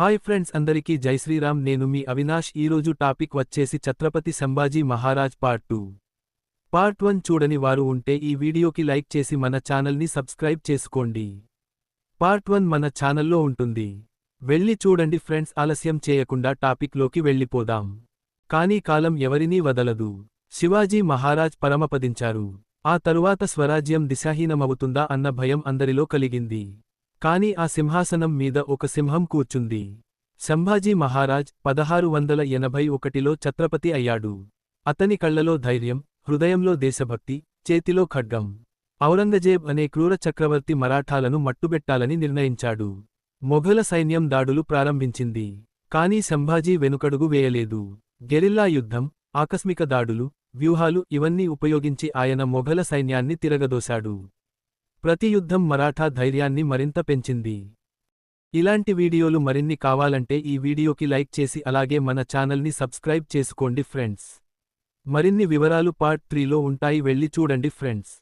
Hi friends అందరికీ జై శ్రీరామ్. నేను మీ అవినాష్. ఈరోజు టాపిక్ వచ్చేసి Chhatrapati Sambhaji Maharaj part two. Part one చూడని వారు ఉంటే ఈ వీడియోకి లైక్ చేసి మన ఛానల్ని సబ్స్క్రైబ్ చేసుకోండి. పార్ట్ వన్ మన ఛానల్లో ఉంటుంది. వెళ్ళి చూడండి ఫ్రెండ్స్. ఆలస్యం చేయకుండా టాపిక్లోకి వెళ్ళిపోదాం. కానీ కాలం ఎవరినీ వదలదు. శివాజీ మహారాజ్ పరమపదించారు. ఆ తరువాత స్వరాజ్యం దిశాహీనమవుతుందా అన్న భయం అందరిలో కలిగింది. కాని ఆ సింహాసనం మీద ఒక సింహం కూర్చుంది. సంభాజీ మహారాజ్ పదహారు వందల ఎనభై ఒకటిలో ఛత్రపతి అయ్యాడు. అతని కళ్ళలో ధైర్యం హృదయంలో దేశభక్తి చేతిలో ఖడ్గం. ఔరంగజేబ్ అనే క్రూర చక్రవర్తి మరాఠాలను మట్టుబెట్టాలని నిర్ణయించాడు. మొఘల సైన్యం దాడులు ప్రారంభించింది. కానీ సంభాజీ వెనుకడుగు వేయలేదు. గెరిల్లా యుద్ధం ఆకస్మిక దాడులు వ్యూహాలు ఇవన్నీ ఉపయోగించి ఆయన మొఘల సైన్యాన్ని తిరగదోశాడు. ప్రతి యుద్ధం మరాఠా ధైర్యాన్ని మరింత పెంచింది. ఇలాంటి వీడియోలు మరిన్ని కావాలంటే ఈ వీడియోకి లైక్ చేసి అలాగే మన ఛానల్ని సబ్స్క్రైబ్ చేసుకోండి ఫ్రెండ్స్. మరిన్ని వివరాలు పార్ట్ త్రీలో ఉంటాయి వెళ్ళి చూడండి ఫ్రెండ్స్.